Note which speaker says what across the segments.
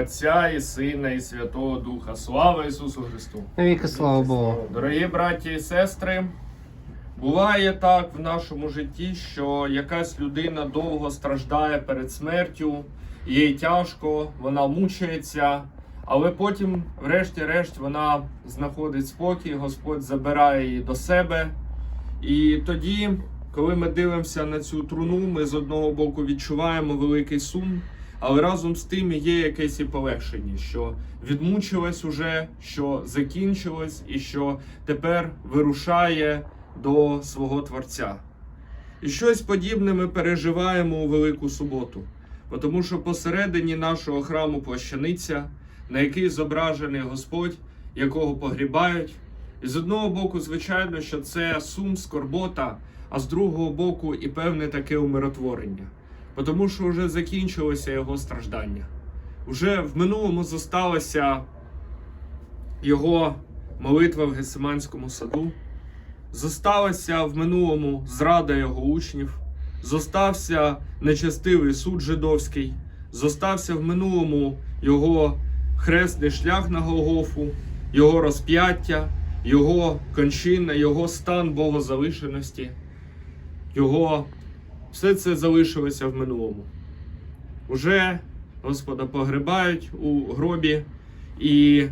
Speaker 1: Отця і Сина, і Святого Духа. Слава Ісусу Христу!
Speaker 2: Навіки слава Богу.
Speaker 1: Дорогі браті і сестри, буває так в нашому житті, що якась людина довго страждає перед смертю, їй тяжко, вона мучається, але потім, врешті-решт, вона знаходить спокій, Господь забирає її до себе. І тоді, коли ми дивимося на цю труну, ми з одного боку відчуваємо великий сум, але разом з тим є якесь і полегшення, що відмучилось уже, що закінчилось, і що тепер вирушає до свого Творця. І щось подібне ми переживаємо у Велику суботу, тому що посередині нашого храму плащаниця, на якій зображений Господь, якого погрібають. І з одного боку, звичайно, що це сум, скорбота, а з другого боку, і певне таке умиротворення. Тому що вже закінчилося його страждання. Уже в минулому зосталася його молитва в Гесиманському саду, зосталася в минулому зрада його учнів, зостався нечестивий суд жидовський, зостався в минулому його хресний шлях на Голгофу, його розп'яття, його кончина, його стан богозалишеності, його все це залишилося в минулому. Уже Господа погребають у гробі, і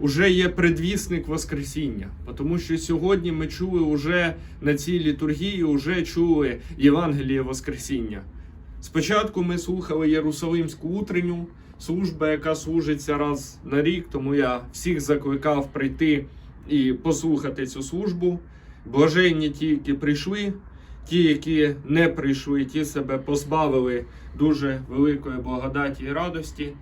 Speaker 1: уже є предвісник Воскресіння. Тому що сьогодні ми чули уже на цій літургії, уже чули Євангеліє Воскресіння. Спочатку ми слухали Єрусалимську утренню, службу, яка служиться раз на рік, тому я всіх закликав прийти і послухати цю службу. Блаженні ті, які прийшли, ті, які не прийшли, ті себе позбавили дуже великої благодаті і радості.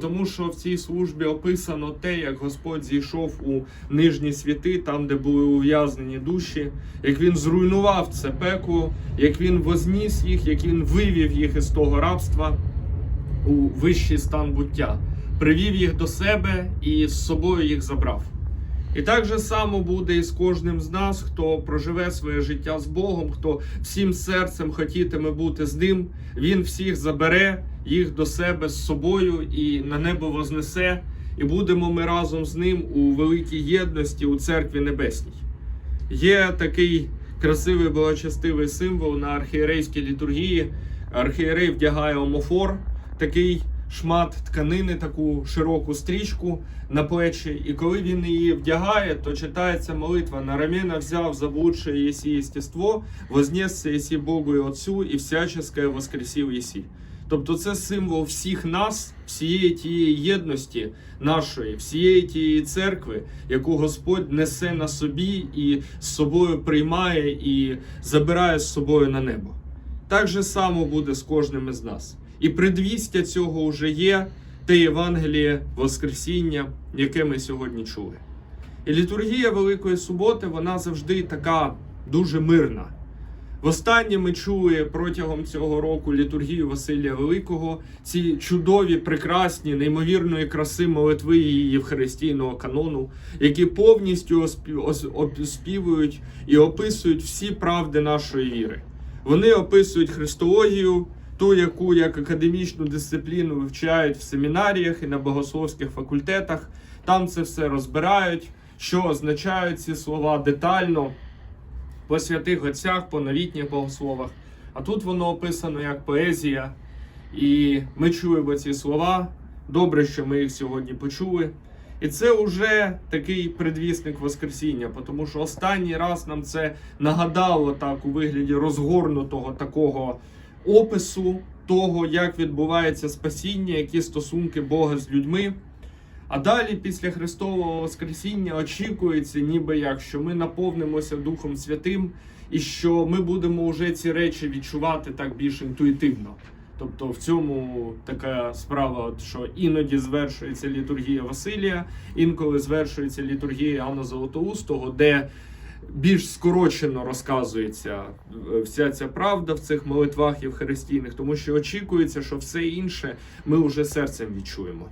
Speaker 1: Тому що в цій службі описано те, як Господь зійшов у нижні світи, там, де були ув'язнені душі, як він зруйнував це пекло, як він возніс їх, як він вивів їх із того рабства у вищий стан буття, привів їх до себе і з собою їх забрав. І так же само буде і з кожним з нас, хто проживе своє життя з Богом, хто всім серцем хотітиме бути з ним, він всіх забере їх до себе з собою і на небо вознесе, і будемо ми разом з ним у великій єдності у церкві небесній. Є такий красивий благочестивий символ на архієрейській літургії. Архієрей вдягає омофор, такий шмат тканини, таку широку стрічку на плечі. І коли він її вдягає, то читається молитва на рамена взяв заблудшее єсі єстество, вознесся єсі Богу і Отцю, і всяческое воскресив єсі. Тобто це символ всіх нас, всієї тієї єдності нашої, всієї тієї церкви, яку Господь несе на собі і з собою приймає і забирає з собою на небо. Так же само буде з кожним із нас. І предвістя цього вже є те Євангеліє Воскресіння, яке ми сьогодні чули. І літургія Великої суботи, вона завжди така дуже мирна. Востаннє ми чули протягом цього року літургію Василія Великого, ці чудові, прекрасні, неймовірної краси молитви її Євхаристійного канону, які повністю оспівують і описують всі правди нашої віри. Вони описують христологію, ту, яку як академічну дисципліну вивчають в семінаріях і на богословських факультетах. Там це все розбирають, що означають ці слова детально по святих отцях, по новітніх богословах. А тут воно описано як поезія. І ми чуємо ці слова. Добре, що ми їх сьогодні почули. І це вже такий предвісник Воскресіння, тому що останній раз нам це нагадало так у вигляді розгорнутого такого опису того, як відбувається спасіння, які стосунки Бога з людьми. А далі, після Христового Воскресіння, очікується, ніби як, що ми наповнимося Духом Святим, і що ми будемо вже ці речі відчувати так більш інтуїтивно. Тобто в цьому така справа, що іноді звершується літургія Василія, інколи звершується літургія Анна Золотоустого, де більш скорочено розказується е, вся ця правда в цих молитвах євхаристійних, тому що очікується, що все інше ми вже серцем відчуємо.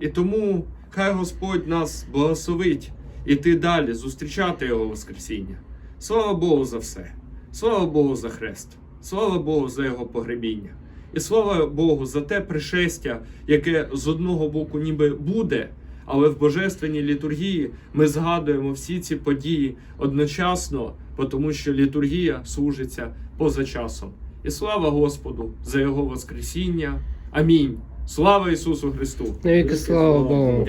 Speaker 1: І тому хай Господь нас благословить іти далі, зустрічати Його Воскресіння. Слава Богу за все. Слава Богу за хрест. Слава Богу за Його погребіння. І слава Богу за те пришестя, яке з одного боку ніби буде, але в божественній літургії ми згадуємо всі ці події одночасно, тому що літургія служиться поза часом. І слава Господу за Його Воскресіння. Амінь. Слава Ісусу Христу!
Speaker 2: Навіки слава Богу.